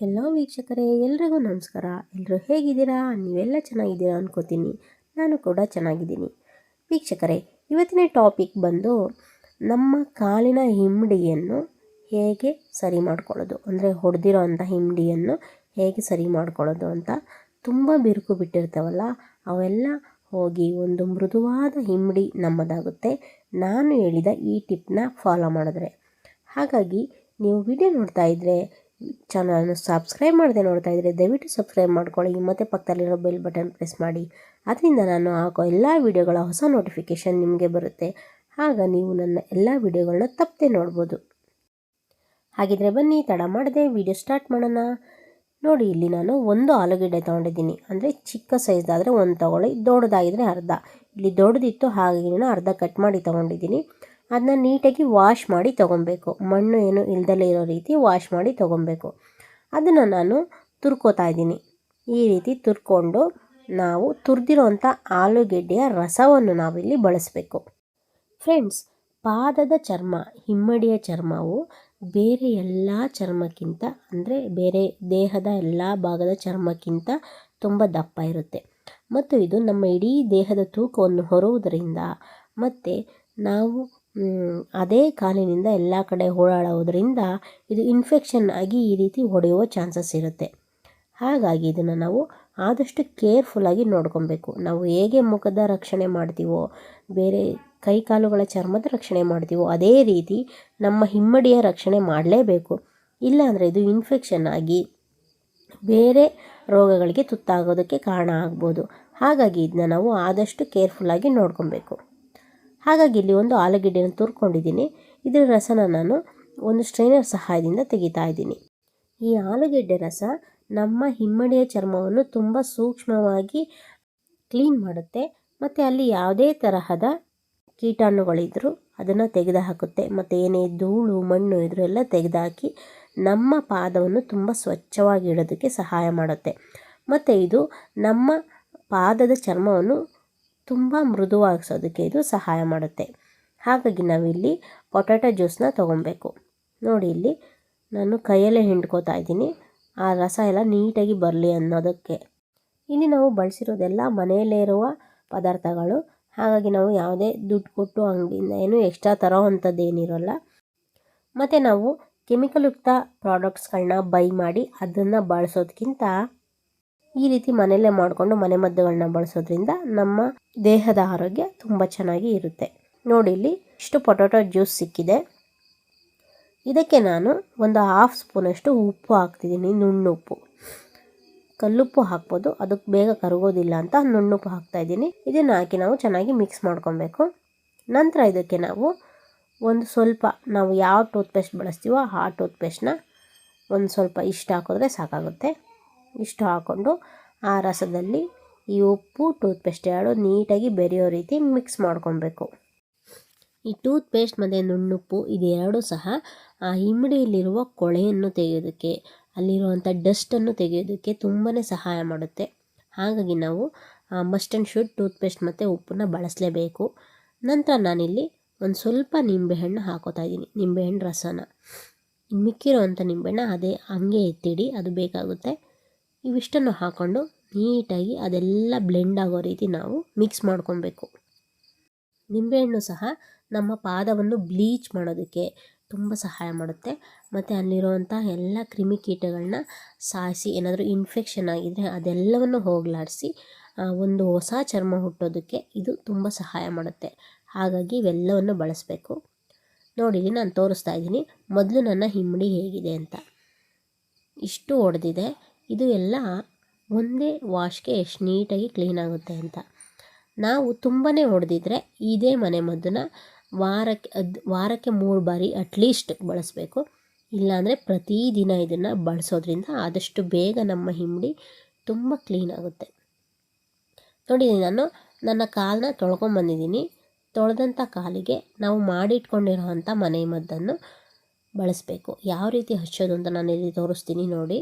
Hello ವೀಕ್ಷಕರೇ, ಎಲ್ರಿಗೂ ನಮಸ್ಕಾರ. ಎಲ್ಲರೂ ಹೇಗಿದ್ದೀರಾ? ನೀವೆಲ್ಲ ಚೆನ್ನಾಗಿದ್ದೀರಾ ಅನ್ಕೋತೀನಿ. ನಾನು ಕೂಡ ಚೆನ್ನಾಗಿದ್ದೀನಿ. ವೀಕ್ಷಕರೇ, ಇವತ್ತಿನ ಟಾಪಿಕ್ ಬಂದು ನಮ್ಮ ಕಾಲಿನ ಹಿಂಬಡಿಯನ್ನು ಹೇಗೆ ಸರಿ ಮಾಡ್ಕೊಳ್ಳೋದು? ಅಂದರೆ ಹೊಡೆದಿರೋ ಅಂಥ ಹಿಂಬಡಿಯನ್ನು ಹೇಗೆ ಸರಿ ಮಾಡ್ಕೊಳ್ಳೋದು ಅಂತ ತುಂಬ ಬಿರುಕು ಬಿಟ್ಟಿರ್ತಾವಲ್ಲ, ಅವೆಲ್ಲ ಹೋಗಿ ಒಂದು ಮೃದುವಾದ ಹಿಂಬಡಿ ನಮ್ಮದಾಗುತ್ತೆ. ನಾನು ಹೇಳಿದ ಈ ಟಿಪ್ನ ಫಾಲೋ ಮಾಡಿದ್ರೆ. ಹಾಗಾಗಿ, ನೀವು ವಿಡಿಯೋ ನೋಡ್ತಾ ಇದ್ದರೆ ಚಾನಲನ್ನು ಸಬ್ಸ್ಕ್ರೈಬ್ ಮಾಡದೆ ನೋಡ್ತಾ ಇದ್ದರೆ ದಯವಿಟ್ಟು ಸಬ್ಸ್ಕ್ರೈಬ್ ಮಾಡ್ಕೊಳ್ಳಿ. ಮತ್ತು ಪಕ್ಕದಲ್ಲಿರೋ ಬೆಲ್ ಬಟನ್ ಪ್ರೆಸ್ ಮಾಡಿ. ಅದರಿಂದ ನಾನು ಹಾಕೋ ಎಲ್ಲ ವೀಡಿಯೋಗಳ ಹೊಸ ನೋಟಿಫಿಕೇಷನ್ ನಿಮಗೆ ಬರುತ್ತೆ. ಆಗ ನೀವು ನನ್ನ ಎಲ್ಲ ವೀಡಿಯೋಗಳನ್ನ ತಪ್ಪದೆ ನೋಡ್ಬೋದು. ಹಾಗಿದ್ರೆ ಬನ್ನಿ, ತಡ ಮಾಡದೆ ವೀಡಿಯೋ ಸ್ಟಾರ್ಟ್ ಮಾಡೋಣ. ನೋಡಿ, ಇಲ್ಲಿ ನಾನು ಒಂದು ಆಲೂಗೆಡ್ಡೆ ತೊಗೊಂಡಿದ್ದೀನಿ. ಅಂದರೆ ಚಿಕ್ಕ ಸೈಜ್ದಾದರೆ ಒಂದು ತೊಗೊಳ್ಳಿ ದೊಡ್ಡದಾಗಿದ್ದರೆ ಅರ್ಧ. ಇಲ್ಲಿ ದೊಡ್ಡದಿತ್ತು, ಹಾಗೆ ನಾನು ಅರ್ಧ ಕಟ್ ಮಾಡಿ ತೊಗೊಂಡಿದ್ದೀನಿ. ಅದನ್ನ ನೀಟಾಗಿ ವಾಶ್ ಮಾಡಿ ತೊಗೊಬೇಕು ಮಣ್ಣು ಏನು ಇಲ್ದಲೇ ಇರೋ ರೀತಿ ವಾಶ್ ಮಾಡಿ ತೊಗೊಬೇಕು ಅದನ್ನು ನಾನು ತುರ್ಕೋತಾ ಇದ್ದೀನಿ. ಈ ರೀತಿ ತುರ್ಕೊಂಡು ನಾವು ತುರಿದಿರೋಂಥ ಆಲೂಗೆಡ್ಡೆಯ ರಸವನ್ನು ನಾವಿಲ್ಲಿ ಬಳಸಬೇಕು. ಫ್ರೆಂಡ್ಸ್, ಪಾದದ ಚರ್ಮ, ಹಿಮ್ಮಡಿಯ ಚರ್ಮವು ಬೇರೆ ಎಲ್ಲ ಚರ್ಮಕ್ಕಿಂತ ಅಂದರೆ ಬೇರೆ ದೇಹದ ಎಲ್ಲ ಭಾಗದ ಚರ್ಮಕ್ಕಿಂತ ತುಂಬ ದಪ್ಪ ಇರುತ್ತೆ. ಮತ್ತು ಇದು ನಮ್ಮ ಇಡೀ ದೇಹದ ತೂಕವನ್ನು ಹೊರುವುದರಿಂದ ಮತ್ತು ನಾವು ಅದೇ ಕಾಲಿನಿಂದ ಎಲ್ಲ ಕಡೆ ಓಡಾಡೋದ್ರಿಂದ ಇದು ಇನ್ಫೆಕ್ಷನ್ ಆಗಿ ಈ ರೀತಿ ಹೊಡೆಯುವ ಚಾನ್ಸಸ್ ಇರುತ್ತೆ. ಹಾಗಾಗಿ ಇದನ್ನು ನಾವು ಆದಷ್ಟು ಕೇರ್ಫುಲ್ಲಾಗಿ ನೋಡ್ಕೊಬೇಕು. ನಾವು ಹೇಗೆ ಮುಖದ ರಕ್ಷಣೆ ಮಾಡ್ತೀವೋ, ಬೇರೆ ಕೈ ಕಾಲುಗಳ ಚರ್ಮದ ರಕ್ಷಣೆ ಮಾಡ್ತೀವೋ, ಅದೇ ರೀತಿ ನಮ್ಮ ಹಿಮ್ಮಡಿಯ ರಕ್ಷಣೆ ಮಾಡಲೇಬೇಕು. ಇಲ್ಲಾಂದರೆ ಇದು ಇನ್ಫೆಕ್ಷನ್ ಆಗಿ ಬೇರೆ ರೋಗಗಳಿಗೆ ತುತ್ತಾಗೋದಕ್ಕೆ ಕಾರಣ ಆಗ್ಬೋದು. ಹಾಗಾಗಿ ಇದನ್ನ ನಾವು ಆದಷ್ಟು ಕೇರ್ಫುಲ್ಲಾಗಿ ನೋಡ್ಕೊಬೇಕು. ಹಾಗಾಗಿ ಇಲ್ಲಿ ಒಂದು ಆಲೂಗೆಡ್ಡೆಯನ್ನು ತುರ್ಕೊಂಡಿದ್ದೀನಿ. ಇದರ ರಸನ ನಾನು ಒಂದು ಸ್ಟ್ರೈನರ್ ಸಹಾಯದಿಂದ ತೆಗಿತಾ ಇದ್ದೀನಿ. ಈ ಆಲೂಗೆಡ್ಡೆ ರಸ ನಮ್ಮ ಹಿಮ್ಮಡಿಯ ಚರ್ಮವನ್ನು ತುಂಬ ಸೂಕ್ಷ್ಮವಾಗಿ ಕ್ಲೀನ್ ಮಾಡುತ್ತೆ. ಮತ್ತು ಅಲ್ಲಿ ಯಾವುದೇ ತರಹದ ಕೀಟಾಣುಗಳಿದ್ದರೂ ಅದನ್ನು ತೆಗೆದುಹಾಕುತ್ತೆ. ಮತ್ತು ಏನೇ ಧೂಳು, ಮಣ್ಣು ಇದ್ರೂ ಎಲ್ಲ ತೆಗೆದುಹಾಕಿ ನಮ್ಮ ಪಾದವನ್ನು ತುಂಬ ಸ್ವಚ್ಛವಾಗಿ ಇಡೋದಕ್ಕೆ ಸಹಾಯ ಮಾಡುತ್ತೆ. ಮತ್ತು ಇದು ನಮ್ಮ ಪಾದದ ಚರ್ಮವನ್ನು ತುಂಬ ಮೃದುವಾಗಿಸೋದಕ್ಕೆ ಇದು ಸಹಾಯ ಮಾಡುತ್ತೆ. ಹಾಗಾಗಿ ನಾವಿಲ್ಲಿ ಪೊಟ್ಯಾಟೊ ಜ್ಯೂಸನ್ನ ತೊಗೊಬೇಕು ನೋಡಿ ಇಲ್ಲಿ ನಾನು ಕೈಯಲ್ಲೇ ಹಿಂಡ್ಕೋತಾ ಇದ್ದೀನಿ. ಆ ರಸ ಎಲ್ಲ ನೀಟಾಗಿ ಬರಲಿ ಅನ್ನೋದಕ್ಕೆ. ಇಲ್ಲಿ ನಾವು ಬಳಸಿರೋದೆಲ್ಲ ಮನೆಯಲ್ಲೇ ಇರುವ ಪದಾರ್ಥಗಳು. ಹಾಗಾಗಿ ನಾವು ಯಾವುದೇ ದುಡ್ಡು ಕೊಟ್ಟು ಅಂಗಡಿಯಿಂದ ಏನು ಎಕ್ಸ್ಟ್ರಾ ತರೋ ಅಂಥದ್ದು ಏನಿರೋಲ್ಲ ಮತ್ತು ನಾವು ಕೆಮಿಕಲ್ ಯುಕ್ತ ಪ್ರಾಡಕ್ಟ್ಸ್ಗಳನ್ನ ಬೈ ಮಾಡಿ ಅದನ್ನು ಬಳಸೋದಕ್ಕಿಂತ ಈ ರೀತಿ ಮನೆಯಲ್ಲೇ ಮಾಡಿಕೊಂಡು ಮನೆಮದ್ದುಗಳನ್ನ ಬಳಸೋದ್ರಿಂದ ನಮ್ಮ ದೇಹದ ಆರೋಗ್ಯ ತುಂಬ ಚೆನ್ನಾಗಿ ಇರುತ್ತೆ. ನೋಡಿ ಇಲ್ಲಿ ಇಷ್ಟು ಪೊಟೊಟೊ ಜ್ಯೂಸ್ ಸಿಕ್ಕಿದೆ. ಇದಕ್ಕೆ ನಾನು ಒಂದು ಹಾಫ್ ಸ್ಪೂನಷ್ಟು ಉಪ್ಪು ಹಾಕ್ತಿದ್ದೀನಿ, ನುಣ್ಣುಪ್ಪು. ಕಲ್ಲುಪ್ಪು ಹಾಕ್ಬೋದು, ಅದಕ್ಕೆ ಬೇಗ ಕರಗೋದಿಲ್ಲ ಅಂತ ನುಣ್ಣುಪ್ಪು ಹಾಕ್ತಾಯಿದ್ದೀನಿ ಇದನ್ನು ಹಾಕಿ ನಾವು ಚೆನ್ನಾಗಿ ಮಿಕ್ಸ್ ಮಾಡ್ಕೊಬೇಕು. ನಂತರ ಇದಕ್ಕೆ ನಾವು ಒಂದು ಸ್ವಲ್ಪ, ನಾವು ಯಾವ ಟೂತ್ಪೇಸ್ಟ್ ಬಳಸ್ತೀವೋ ಆ ಟೂತ್ಪೇಸ್ಟ್ನ ಒಂದು ಸ್ವಲ್ಪ ಇಷ್ಟು ಹಾಕಿದ್ರೆ ಸಾಕಾಗುತ್ತೆ. ಇಷ್ಟು ಹಾಕ್ಕೊಂಡು ಆ ರಸದಲ್ಲಿ ಈ ಉಪ್ಪು ಟೂತ್ಪೇಸ್ಟ್ ಎರಡು ನೀಟಾಗಿ ಬೆರೆಯೋ ರೀತಿ ಮಿಕ್ಸ್ ಮಾಡ್ಕೊಬೇಕು. ಈ ಟೂತ್ಪೇಸ್ಟ್ ಮತ್ತು ನುಣ್ಣುಪ್ಪು ಇದೆರಡೂ ಸಹ ಆ ಹಿಮ್ಮಡಿಯಲ್ಲಿರುವ ಕೊಳೆಯನ್ನು ತೆಗೆಯೋದಕ್ಕೆ, ಅಲ್ಲಿರುವಂಥ ಡಸ್ಟನ್ನು ತೆಗೆಯೋದಕ್ಕೆ ತುಂಬಾ ಸಹಾಯ ಮಾಡುತ್ತೆ. ಹಾಗಾಗಿ ನಾವು ಮಸ್ಟ್ ಆ್ಯಂಡ್ ಶುಡ್ ಟೂತ್ಪೇಸ್ಟ್ ಮತ್ತು ಉಪ್ಪನ್ನ ಬಳಸಲೇಬೇಕು. ನಂತರ ನಾನಿಲ್ಲಿ ಒಂದು ಸ್ವಲ್ಪ ನಿಂಬೆಹಣ್ಣು ಹಾಕೋತಾ ಇದ್ದೀನಿ, ನಿಂಬೆಹಣ್ಣು ರಸನ. ಮಿಕ್ಕಿರೋ ಅಂಥ ನಿಂಬೆಹಣ್ಣು ಅದೇ ಹಂಗೆ ಎತ್ತಿಡಿ, ಅದು ಬೇಕಾಗುತ್ತೆ. ಇವಿಷ್ಟನ್ನು ಹಾಕ್ಕೊಂಡು ನೀಟಾಗಿ ಅದೆಲ್ಲ ಬ್ಲೆಂಡ್ ಆಗೋ ರೀತಿ ನಾವು ಮಿಕ್ಸ್ ಮಾಡ್ಕೊಬೇಕು. ನಿಂಬೆಹಣ್ಣು ಸಹ ನಮ್ಮ ಪಾದವನ್ನು ಬ್ಲೀಚ್ ಮಾಡೋದಕ್ಕೆ ತುಂಬ ಸಹಾಯ ಮಾಡುತ್ತೆ. ಮತ್ತು ಅಲ್ಲಿರುವಂಥ ಎಲ್ಲ ಕ್ರಿಮಿಕೀಟಗಳನ್ನ ಸಾಯಿಸಿ, ಏನಾದರೂ ಇನ್ಫೆಕ್ಷನ್ ಆಗಿದ್ದರೆ ಅದೆಲ್ಲವನ್ನು ಹೋಗಲಾಡಿಸಿ ಒಂದು ಹೊಸ ಚರ್ಮ ಹುಟ್ಟೋದಕ್ಕೆ ಇದು ತುಂಬ ಸಹಾಯ ಮಾಡುತ್ತೆ. ಹಾಗಾಗಿ ಇವೆಲ್ಲವನ್ನು ಬಳಸಬೇಕು. ನೋಡಿ ನಾನು ತೋರಿಸ್ತಾ ಇದ್ದೀನಿ. ಮೊದಲು ನನ್ನ ಹಿಮ್ಮಡಿ ಹೇಗಿದೆ ಅಂತ. ಇಷ್ಟು ಒಡೆದಿದೆ. ಇದು ಎಲ್ಲ ಒಂದೇ ವಾಶ್ಗೆ ಎಷ್ಟು ನೀಟಾಗಿ ಕ್ಲೀನ್ ಆಗುತ್ತೆ ಅಂತ. ನಾವು ತುಂಬಾ ಹೊಡೆದಿದ್ರೆ ಇದೇ ಮನೆ ಮದ್ದನ್ನ ವಾರಕ್ಕೆ ಅದು, ವಾರಕ್ಕೆ ಮೂರು ಬಾರಿ ಅಟ್ಲೀಸ್ಟ್ ಬಳಸಬೇಕು. ಇಲ್ಲಾಂದರೆ ಪ್ರತಿದಿನ ಇದನ್ನು ಬಳಸೋದ್ರಿಂದ ಆದಷ್ಟು ಬೇಗ ನಮ್ಮ ಹಿಂಡಿ ತುಂಬ ಕ್ಲೀನ್ ಆಗುತ್ತೆ. ನೋಡಿ, ನಾನು ನನ್ನ ಕಾಲನ್ನ ತೊಳ್ಕೊಂಬಂದಿದ್ದೀನಿ ತೊಳೆದಂಥ ಕಾಲಿಗೆ ನಾವು ಮಾಡಿಟ್ಕೊಂಡಿರೋವಂಥ ಮನೆ ಮದ್ದನ್ನು ಬಳಸಬೇಕು. ಯಾವ ರೀತಿ ಹಚ್ಚೋದು ಅಂತ ನಾನು ಇಲ್ಲಿ ತೋರಿಸ್ತೀನಿ ನೋಡಿ.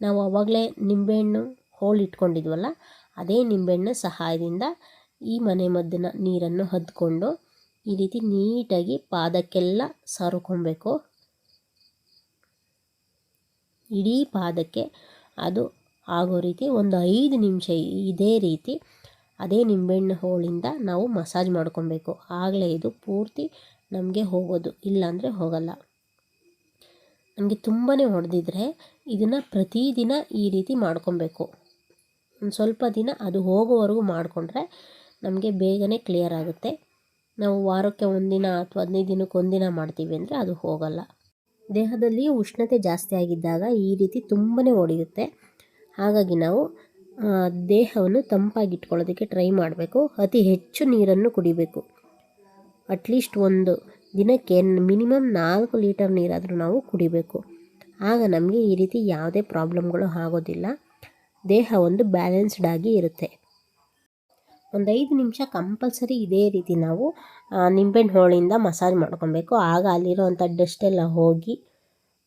ನಾವು ಆವಾಗಲೇ ನಿಂಬೆಹಣ್ಣು ಹೋಳು ಇಟ್ಕೊಂಡಿದ್ವಲ್ಲ ಅದೇ ನಿಂಬೆಹಣ್ಣು ಸಹಾಯದಿಂದ ಈ ಮನೆ ಮದ್ದಿನ ನೀರನ್ನು ಹದ್ಕೊಂಡು ಈ ರೀತಿ ನೀಟಾಗಿ ಪಾದಕ್ಕೆಲ್ಲ ಸಾರುಕೊಬೇಕು ಇಡೀ ಪಾದಕ್ಕೆ ಅದು ಆಗೋ ರೀತಿ ಒಂದು ಐದು ನಿಮಿಷ ಇದೇ ರೀತಿ ಅದೇ ನಿಂಬೆಹಣ್ಣು ಹೋಳಿಂದ ನಾವು ಮಸಾಜ್ ಮಾಡ್ಕೊಬೇಕು ಆಗಲೇ ಇದು ಪೂರ್ತಿ ನಮಗೆ ಹೋಗೋದು, ಇಲ್ಲಾಂದರೆ ಹೋಗಲ್ಲ. ನಮಗೆ ತುಂಬಾ ಹೊಡೆದಿದ್ರೆ ಇದನ್ನು ಪ್ರತಿದಿನ ಈ ರೀತಿ ಮಾಡ್ಕೊಬೇಕು. ಒಂದು ಸ್ವಲ್ಪ ದಿನ ಅದು ಹೋಗೋವರೆಗೂ ಮಾಡಿಕೊಂಡ್ರೆ ನಮಗೆ ಬೇಗನೆ ಕ್ಲಿಯರ್ ಆಗುತ್ತೆ. ನಾವು ವಾರಕ್ಕೆ ಒಂದಿನ ಅಥವಾ ಹದಿನೈದು ದಿನಕ್ಕೆ ಒಂದಿನ ಮಾಡ್ತೀವಿ ಅಂದರೆ ಅದು ಹೋಗಲ್ಲ. ದೇಹದಲ್ಲಿ ಉಷ್ಣತೆ ಜಾಸ್ತಿ ಆಗಿದ್ದಾಗ ಈ ರೀತಿ ತುಂಬಾ ಹೊಡೆಯುತ್ತೆ ಹಾಗಾಗಿ ನಾವು ದೇಹವನ್ನು ತಂಪಾಗಿಟ್ಕೊಳ್ಳೋದಕ್ಕೆ ಟ್ರೈ ಮಾಡಬೇಕು. ಅತಿ ಹೆಚ್ಚು ನೀರನ್ನು ಕುಡಿಬೇಕು. ಅಟ್ಲೀಸ್ಟ್ ಒಂದು ದಿನಕ್ಕೆ ಮಿನಿಮಮ್ ನಾಲ್ಕು ಲೀಟರ್ ನೀರಾದರೂ ನಾವು ಕುಡಿಬೇಕು. ಆಗ ನಮಗೆ ಈ ರೀತಿ ಯಾವುದೇ ಪ್ರಾಬ್ಲಮ್ಗಳು ಆಗೋದಿಲ್ಲ. ದೇಹ ಒಂದು ಬ್ಯಾಲೆನ್ಸ್ಡ್ ಆಗಿ ಇರುತ್ತೆ. ಒಂದು ಐದು ನಿಮಿಷ ಕಂಪಲ್ಸರಿ ಇದೇ ರೀತಿ ನಾವು ನಿಂಬೆಹಣ್ಣು ಹೋಳಿಂದ ಮಸಾಜ್ ಮಾಡ್ಕೊಬೇಕು. ಆಗ ಅಲ್ಲಿರೋವಂಥ ಡಸ್ಟ್ ಹೋಗಿ,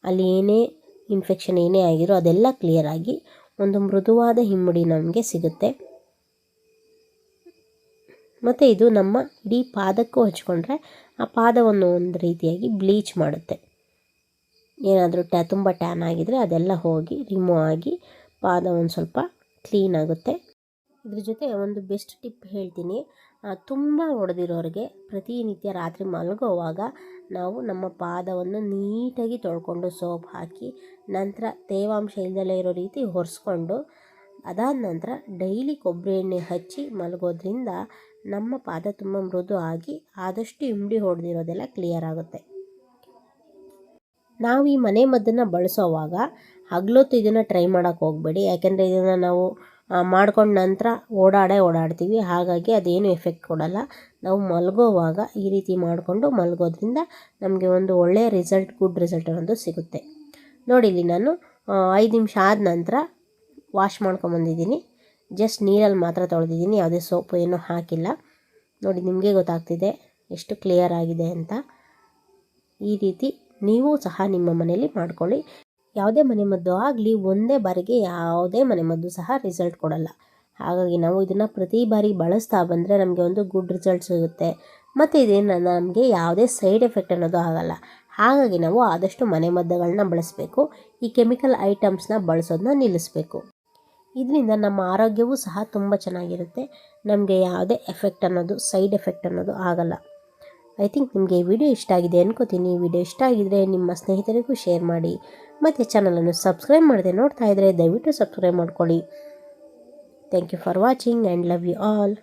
ಅಲ್ಲಿ ಏನೇ ಇನ್ಫೆಕ್ಷನ್ ಏನೇ ಆಗಿರೋ ಅದೆಲ್ಲ ಕ್ಲಿಯರ್ ಆಗಿ ಒಂದು ಮೃದುವಾದ ಹಿಮ್ಮಡಿ ನಮಗೆ ಸಿಗುತ್ತೆ. ಮತ್ತು ಇದು ನಮ್ಮ ಇಡೀ ಪಾದಕ್ಕೂ ಹಚ್ಕೊಂಡ್ರೆ ಆ ಪಾದವನ್ನು ಒಂದು ರೀತಿಯಾಗಿ ಬ್ಲೀಚ್ ಮಾಡುತ್ತೆ. ಏನಾದರೂ ಟ್ಯಾ, ತುಂಬ ಟ್ಯಾನ್ ಆಗಿದರೆ ಅದೆಲ್ಲ ಹೋಗಿ ರಿಮೂವ್ ಆಗಿ ಪಾದ ಒಂದು ಸ್ವಲ್ಪ ಕ್ಲೀನ್ ಆಗುತ್ತೆ. ಇದ್ರ ಜೊತೆ ಒಂದು ಬೆಸ್ಟ್ ಟಿಪ್ ಹೇಳ್ತೀನಿ. ತುಂಬ ಹೊಡೆದಿರೋರಿಗೆ ಪ್ರತಿನಿತ್ಯ ರಾತ್ರಿ ಮಲಗೋವಾಗ ನಾವು ನಮ್ಮ ಪಾದವನ್ನು ನೀಟಾಗಿ ತೊಳ್ಕೊಂಡು ಸೋಪ್ ಹಾಕಿ ನಂತರ ತೇವಾಂಶ ಇಲ್ಲದಲ್ಲೇ ಇರೋ ರೀತಿ ಒರೆಸ್ಕೊಂಡು ಅದಾದ ನಂತರ ಡೈಲಿ ಕೊಬ್ಬರಿ ಎಣ್ಣೆ ಹಚ್ಚಿ ಮಲಗೋದ್ರಿಂದ ನಮ್ಮ ಪಾದ ತುಂಬ ಮೃದು ಆಗಿ ಆದಷ್ಟು ಇಮ್ಡಿ ಹೊಡೆದಿರೋದೆಲ್ಲ ಕ್ಲಿಯರ್ ಆಗುತ್ತೆ. ನಾವು ಈ ಮನೆ ಮದ್ದನ್ನು ಬಳಸೋವಾಗ ಹಗ್ಲೊತ್ತು ಇದನ್ನು ಟ್ರೈ ಮಾಡೋಕ್ಕೆ ಹೋಗಬೇಡಿ. ಯಾಕೆಂದರೆ ಇದನ್ನು ನಾವು ಮಾಡ್ಕೊಂಡ ನಂತರ ಓಡಾಡೇ ಓಡಾಡ್ತೀವಿ. ಹಾಗಾಗಿ ಅದೇನು ಎಫೆಕ್ಟ್ ಕೊಡಲ್ಲ. ನಾವು ಮಲಗೋವಾಗ ಈ ರೀತಿ ಮಾಡಿಕೊಂಡು ಮಲಗೋದ್ರಿಂದ ನಮಗೆ ಒಂದು ಒಳ್ಳೆಯ ರಿಸಲ್ಟ್ ಗುಡ್ ರಿಸಲ್ಟ್ ಅನ್ನೋದು ಸಿಗುತ್ತೆ. ನೋಡಿ ಇಲ್ಲಿ ನಾನು ಐದು ನಿಮಿಷ ಆದ ನಂತರ ವಾಶ್ ಮಾಡ್ಕೊಂಬಂದಿದ್ದೀನಿ ಜಸ್ಟ್ ನೀರಲ್ಲಿ ಮಾತ್ರ ತೊಳೆದಿದ್ದೀನಿ, ಯಾವುದೇ ಸೋಪು ಏನೂ ಹಾಕಿಲ್ಲ. ನೋಡಿ, ನಿಮಗೆ ಗೊತ್ತಾಗ್ತಿದೆ ಎಷ್ಟು ಕ್ಲಿಯರ್ ಆಗಿದೆ ಅಂತ. ಈ ರೀತಿ ನೀವು ಸಹ ನಿಮ್ಮ ಮನೆಯಲ್ಲಿ ಮಾಡ್ಕೊಳ್ಳಿ. ಯಾವುದೇ ಮನೆಮದ್ದು ಆಗಲಿ, ಒಂದೇ ಬಾರಿಗೆ ಯಾವುದೇ ಮನೆಮದ್ದು ಸಹ ರಿಸಲ್ಟ್ ಕೊಡಲ್ಲ. ಹಾಗಾಗಿ ನಾವು ಇದನ್ನು ಪ್ರತಿ ಬಾರಿ ಬಳಸ್ತಾ ಬಂದರೆ ನಮಗೆ ಒಂದು ಗುಡ್ ರಿಸಲ್ಟ್ ಸಿಗುತ್ತೆ. ಮತ್ತು ಇದೇನು ನಮಗೆ ಯಾವುದೇ ಸೈಡ್ ಎಫೆಕ್ಟ್ ಅನ್ನೋದು ಆಗಲ್ಲ. ಹಾಗಾಗಿ ನಾವು ಆದಷ್ಟು ಮನೆಮದ್ದುಗಳನ್ನ ಬಳಸಬೇಕು. ಈ ಕೆಮಿಕಲ್ ಐಟಮ್ಸ್ನ ಬಳಸೋದನ್ನ ನಿಲ್ಲಿಸಬೇಕು. ಇದರಿಂದ ನಮ್ಮ ಆರೋಗ್ಯವೂ ಸಹ ತುಂಬ ಚೆನ್ನಾಗಿರುತ್ತೆ. ನಮಗೆ ಯಾವುದೇ ಎಫೆಕ್ಟ್ ಅನ್ನೋದು ಸೈಡ್ ಎಫೆಕ್ಟ್ ಅನ್ನೋದು ಆಗಲ್ಲ. ಐ ಥಿಂಕ್ ನಿಮಗೆ ಈ ವಿಡಿಯೋ ಇಷ್ಟ ಆಗಿದೆ ಅನ್ಕೋತೀನಿ. ವಿಡಿಯೋ ಇಷ್ಟ ಆಗಿದ್ದರೆ ನಿಮ್ಮ ಸ್ನೇಹಿತರಿಗೂ ಶೇರ್ ಮಾಡಿ. ಮತ್ತು ಚಾನಲನ್ನು ಸಬ್ಸ್ಕ್ರೈಬ್ ಮಾಡಿದೆ ನೋಡ್ತಾ ಇದ್ದರೆ ದಯವಿಟ್ಟು ಸಬ್ಸ್ಕ್ರೈಬ್ ಮಾಡ್ಕೊಳ್ಳಿ. Thank you for watching and love you all